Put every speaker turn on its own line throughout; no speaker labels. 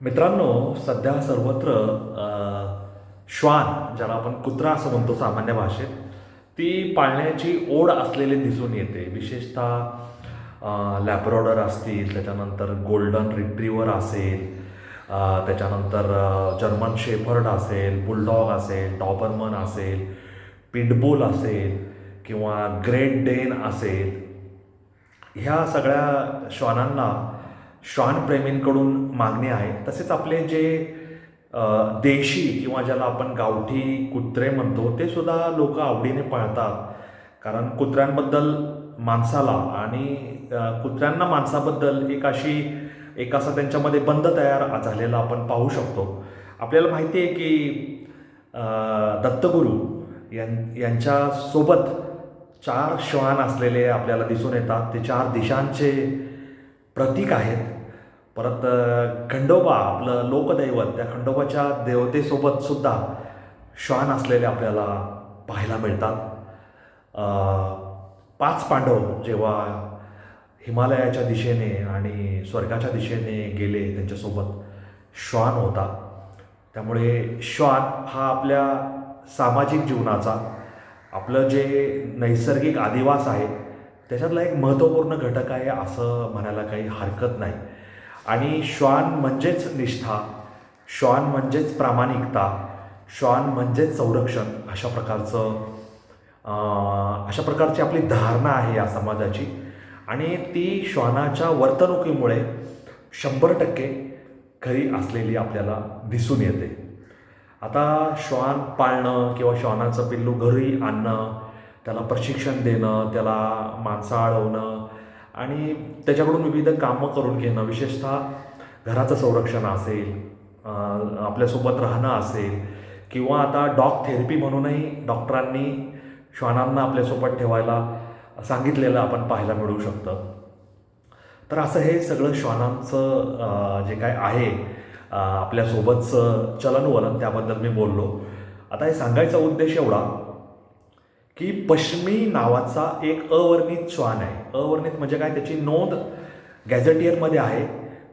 मित्रांनो सध्या सर्वत्र श्वान ज्याला आपण कुत्रा असं म्हणतो सामान्य भाषेत ती पाळण्याची ओढ असलेली दिसून येते. विशेषतः लॅब्रॉडर असतील त्याच्यानंतर गोल्डन रिट्रीवर असेल त्याच्यानंतर जर्मन शेफर्ड असेल बुलडॉग असेल डॉबरमन असेल पिटबुल असेल किंवा ग्रेट डेन असेल ह्या सगळ्या श्वानांना श्वानप्रेमींकडून मागणी आहे. तसेच आपले जे देशी किंवा ज्याला आपण गावठी कुत्रे म्हणतो ते सुद्धा लोक आवडीने पाळतात. कारण कुत्र्यांबद्दल माणसाला आणि कुत्र्यांना माणसाबद्दल एक अशी एक असा त्यांच्यामध्ये बंद तयार झालेला आपण पाहू शकतो. आपल्याला माहिती आहे की दत्तगुरू यां यांच्यासोबत चार श्वान असलेले आपल्याला दिसून येतात. ते चार दिशांचे प्रतीक आहेत. परत खंडोबा आपलं लोकदैवत त्या खंडोबाच्या देवतेसोबत सुद्धा श्वान असलेले आपल्याला पाहायला मिळतात. पाच पांडव जेव्हा हिमालयाच्या दिशेने आणि स्वर्गाच्या दिशेने गेले त्यांच्यासोबत श्वान होता. त्यामुळे श्वान हा आपल्या सामाजिक जीवनाचा आपलं जे नैसर्गिक आदिवास आहे त्याच्यातला एक महत्त्वपूर्ण घटक आहे असं म्हणायला काही हरकत नाही. आणि श्वान म्हणजेच निष्ठा श्वान म्हणजेच प्रामाणिकता श्वान म्हणजेच संरक्षण अशा प्रकारचं अशा प्रकारची आपली धारणा आहे या समाजाची. आणि ती श्वानाच्या वर्तणुकीमुळे शंभर टक्के खरी असलेली आपल्याला दिसून येते. आता श्वान पाळणं किंवा श्वानाचं पिल्लू घरी आणणं त्याला प्रशिक्षण देणं त्याला माणसाळवणं आणि त्याच्याकडून विविध कामं करून घेणं विशेषतः घराचं संरक्षण असेल आपल्यासोबत राहणं असेल किंवा आता डॉग थेरपी म्हणूनही डॉक्टरांनी श्वानांना आपल्यासोबत ठेवायला सांगितलेलं आपण पाहायला मिळू शकतं. तर असं हे सगळं श्वानांचं जे काय आहे आपल्यासोबतचं चलनवलन त्याबद्दल मी बोललो. आता हे सांगायचा उद्देश एवढा की पश्मी नावाचा एक अवर्णित श्वान आहे. अवर्णित म्हणजे काय? त्याची नोंद गॅझेटियरमध्ये आहे.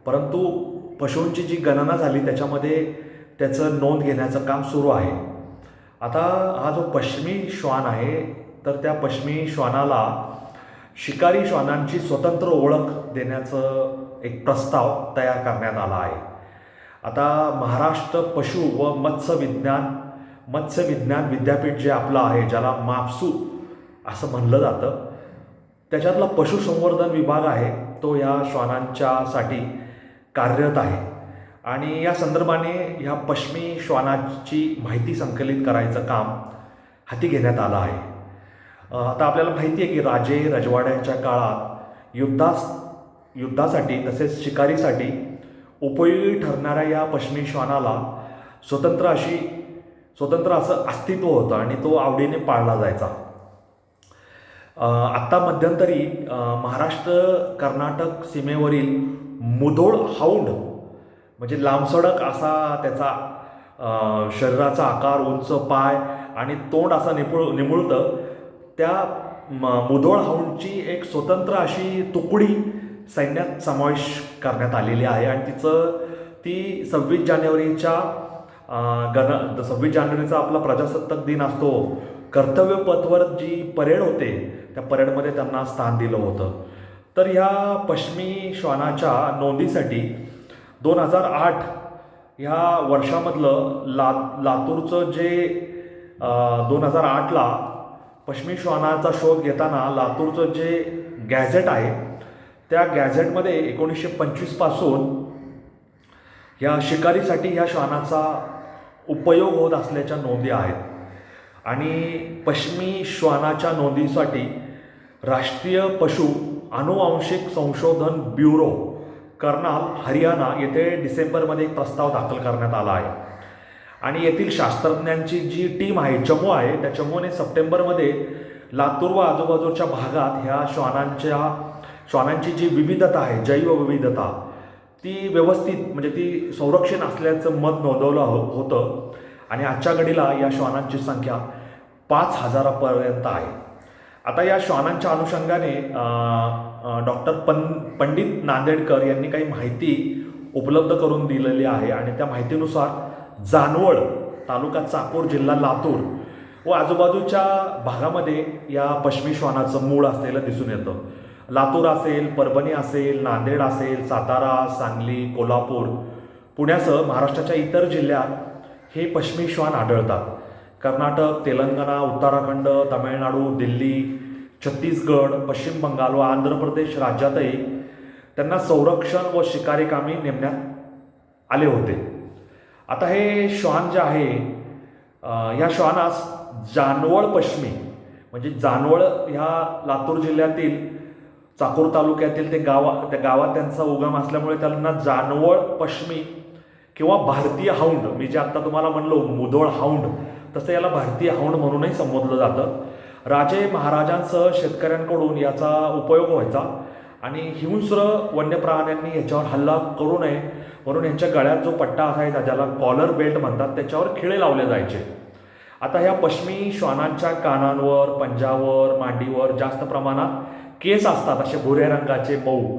परंतु पशूंची जी गणना झाली त्याच्यामध्ये त्याचं नोंद घेण्याचं काम सुरू आहे. आता हा जो पश्मी श्वान आहे तर त्या पश्मी श्वानाला शिकारी श्वानांची स्वतंत्र ओळख देण्याचं एक प्रस्ताव तयार करण्यात आला आहे. आता महाराष्ट्र पशु व मत्स्य विज्ञान मत्स्य विज्ञान विद्यापीठ जे आपलं आहे ज्याला मापसू असं म्हणलं जातं त्याच्यातला पशुसंवर्धन विभाग आहे तो या श्वानांच्यासाठी कार्यरत आहे. आणि या संदर्भाने ह्या पश्मी श्वानाची माहिती संकलित करायचं काम हाती घेण्यात आलं आहे. आता आपल्याला माहिती आहे की राजे रजवाड्यांच्या काळात युद्धास युद्धासाठी तसेच शिकारीसाठी उपयोगी ठरणाऱ्या या पश्मी श्वानाला स्वतंत्र अशी स्वतंत्र असं अस्तित्व होतं आणि तो आवडीने पाळला जायचा. आत्ता मध्यंतरी महाराष्ट्र कर्नाटक सीमेवरील मुधोळ हाऊंड म्हणजे लांबसडक असा त्याचा शरीराचा आकार उंच पाय आणि तोंड असा निपुळ निमुळतं त्या म- मुधोळ हाऊंडची एक स्वतंत्र अशी तुकडी सैन्यात समावेश करण्यात आलेली आहे. आणि तिचं ती सव्वीस जानेवारीच्या गण सव्वीस जानेवारीचा आपला प्रजासत्ताक दिन असतो. कर्तव्य पथवर जी परेड होते त्या परेडमध्ये त्यांना स्थान दिलं होतं. तर ह्या पश्मी श्वानाच्या नोंदीसाठी दोन हजार आठ ह्या वर्षामधलं ला लातूरचं जे दोन हजार आठला पश्मी श्वानाचा शोध घेताना लातूरचं जे गॅझेट आहे त्या गॅझेटमध्ये एकोणीसशे पंचवीसपासून ह्या शिकारीसाठी ह्या श्वानाचा उपयोग होत असल्याच्या नोंदी आहेत. आणि पश्मी श्वानाच्या नोंदीसाठी राष्ट्रीय पशु अनुवांशिक संशोधन ब्युरो कर्नाल हरियाणा येथे डिसेंबरमध्ये एक प्रस्ताव दाखल करण्यात आला आहे. आणि येथील शास्त्रज्ञांची जी टीम आहे चमू आहे त्या चमूने सप्टेंबरमध्ये लातूर व आजूबाजूच्या भागात ह्या श्वानांच्या श्वानांची जी विविधता आहे जैवविविधता ती व्यवस्थित म्हणजे ती संरक्षण असल्याचं मत नोंदवलं हो होतं. आणि आजच्या घडीला या श्वानांची संख्या पाच हजारापर्यंत आहे. आता या श्वानांच्या अनुषंगाने डॉक्टर पं पंडित नांदेडकर यांनी काही माहिती उपलब्ध करून दिलेली आहे. आणि त्या माहितीनुसार जानवळ तालुका चाकूर जिल्हा लातूर व आजूबाजूच्या भागामध्ये या पश्चिमी श्वानाचं मूळ असलेलं दिसून येतं. लातूर असेल परभणी असेल नांदेड असेल सातारा सांगली कोल्हापूर पुण्यासह महाराष्ट्राच्या इतर जिल्ह्यात हे पश्चिमी श्वान आढळतात. कर्नाटक तेलंगणा उत्तराखंड तामिळनाडू दिल्ली छत्तीसगड पश्चिम बंगाल व आंध्र प्रदेश राज्यातही त्यांना संरक्षण व शिकारी कामी नेमण्यात आले होते. आता हे श्वान जे आहे ह्या श्वानास जानवळ पश्चिमी म्हणजे जानवळ ह्या लातूर जिल्ह्यातील चाकूर तालुक्यातील ते गावा त्या गावात त्यांचा उगम असल्यामुळे त्यांना जानवळ पश्मी किंवा भारतीय हाऊंड मी जे आत्ता तुम्हाला म्हणलो मुधोळ हाऊंड तसं याला भारतीय हाऊंड म्हणूनही संबोधलं जातं. राजे महाराजांसह शेतकऱ्यांकडून याचा उपयोग व्हायचा आणि हिंस्र वन्य प्राण्यांनी याच्यावर हल्ला करू नये म्हणून यांच्या गळ्यात जो पट्टा असायचा ज्याला कॉलर बेल्ट म्हणतात त्याच्यावर खिळे लावले जायचे. आता ह्या पश्मी श्वानांच्या कानांवर पंजावर मांडीवर जास्त प्रमाणात केस असतात असे भुऱ्या रंगाचे मऊ.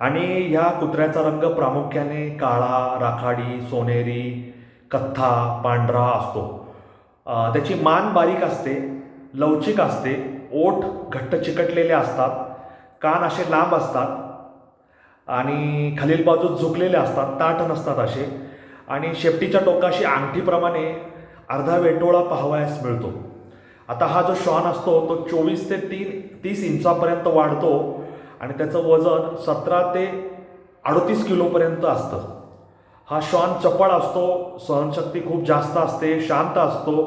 आणि ह्या कुत्र्याचा रंग प्रामुख्याने काळा राखाडी सोनेरी कथ्था पांढरा असतो. त्याची मान बारीक असते लवचिक असते ओठ घट्ट चिकटलेले असतात कान असे लांब असतात आणि खालील बाजू झुकलेले असतात ताट नसतात असे. आणि शेपटीच्या टोकाशी अंगठीप्रमाणे अर्धा वेटोळा पाहावयास मिळतो. आता हा जो श्वान असतो तो चोवीस ते तीन तीस इंचापर्यंत वाढतो आणि त्याचं वजन सतरा ते अडतीस किलोपर्यंत असतं. हा श्वान चपळ असतो सहनशक्ती खूप जास्त असते शांत असतो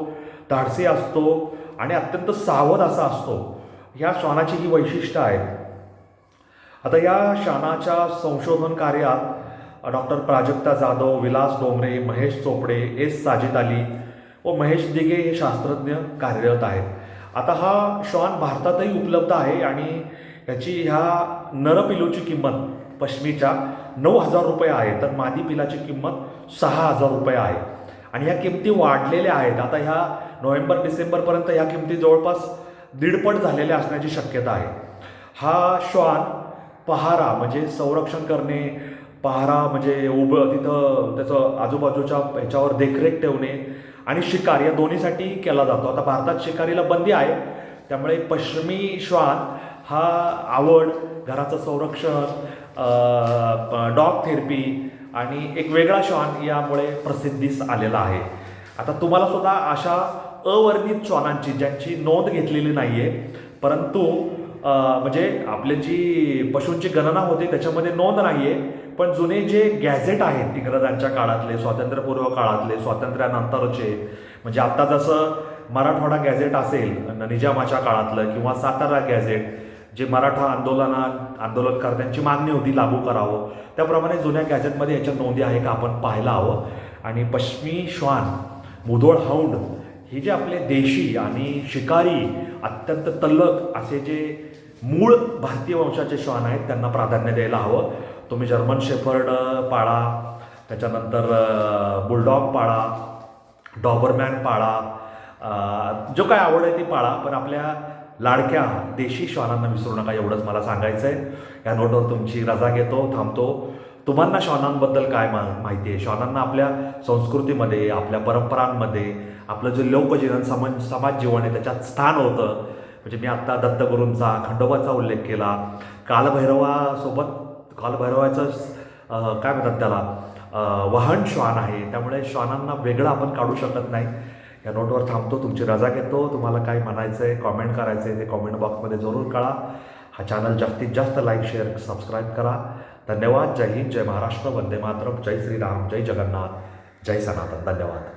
धाडसी असतो आणि अत्यंत सावध असा असतो. ह्या श्वानाची ही वैशिष्ट्य आहेत. आता या श्वानाच्या संशोधन कार्यात डॉक्टर प्राजक्ता जाधव विलास डोंगरे महेश चोपडे एस साजिद अली व महेश दिघे हे शास्त्रज्ञ कार्यरत आहेत. आता हा श्वान भारतातही उपलब्ध आहे आणि याची ह्या नरपिलूची किंमत पश्मीच्या नऊ हजार रुपये आहे तर मादी पिलाची किंमत सहा हजार रुपये आहे. आणि ह्या किमती वाढलेल्या आहेत. आता ह्या नोव्हेंबर डिसेंबरपर्यंत ह्या किमती जवळपास दीडपट झालेल्या असण्याची शक्यता आहे. हा श्वान पहारा म्हणजे संरक्षण करणे पहारा म्हणजे उभं तिथं त्याचं आजूबाजूच्या ह्याच्यावर देखरेख ठेवणे आणि शिकार या दोन्हीसाठी केला जातो. आता भारतात शिकारीला बंदी आहे त्यामुळे पश्चिमी श्वान हा आवड घराचं संरक्षण डॉग थेरपी आणि एक वेगळा श्वान यामुळे प्रसिद्धीस आलेला आहे. आता तुम्हाला सुद्धा अशा अवर्णित श्वानांची ज्यांची नोंद घेतलेली नाही आहे परंतु म्हणजे आपले जी पशूंची गणना होते त्याच्यामध्ये नोंद नाही आहे पण जुने जे गॅझेट आहेत इंग्रजांच्या काळातले स्वातंत्र्यपूर्व काळातले स्वातंत्र्यानंतरचे म्हणजे आत्ता जसं मराठवाडा गॅझेट असेल न- निजामाच्या काळातलं किंवा सातारा गॅझेट जे मराठा आंदोलनात आंदोलनकर्त्यांची मागणी होती लागू करावं त्याप्रमाणे जुन्या गॅझेटमध्ये याच्या नोंदी आहे का आपण पाहायला हवं. आणि पश्चिमी श्वान मुधोळ हाऊंड हे जे आपले देशी आणि शिकारी अत्यंत तल्लक असे जे मूळ भारतीय वंशाचे श्वान आहेत त्यांना प्राधान्य द्यायला हवं. तुम्ही जर्मन शेफर्ड पाळा त्याच्यानंतर बुलडॉग पाळा डॉबरमॅन पाळा जो काय आवड आहे ती पाळा पण आपल्या लाडक्या देशी श्वानांना विसरू नका एवढंच मला सांगायचं आहे या नोटवर तुमची रजा घेतो थांबतो. तुम्हाला श्वानांबद्दल काय मा माहिती आहे? श्वानांना आपल्या संस्कृतीमध्ये आपल्या परंपरांमध्ये आपलं जे लोकजीवन समाज समाज जीवन आहे त्याच्यात स्थान होतं. म्हणजे मी आत्ता दत्तगुरूंचा खंडोबाचा उल्लेख केला. कालभैरवासोबत कालभैरवाचं काय म्हणतात त्याला? वाहन श्वान आहे. त्यामुळे श्वानांना वेगळं आपण काढू शकत नाही. या नोटवर थांबतो तुमची रजा घेतो. तुम्हाला काय म्हणायचं आहे कॉमेंट करायचं आहे ते कॉमेंट बॉक्समध्ये जरूर कळा. हा चॅनल जास्तीत जास्त लाईक शेअर सबस्क्राईब करा. धन्यवाद. जय हिंद जय महाराष्ट्र. वंदे मातरम. जय श्रीराम. जय जगन्नाथ. जय सनातन. धन्यवाद.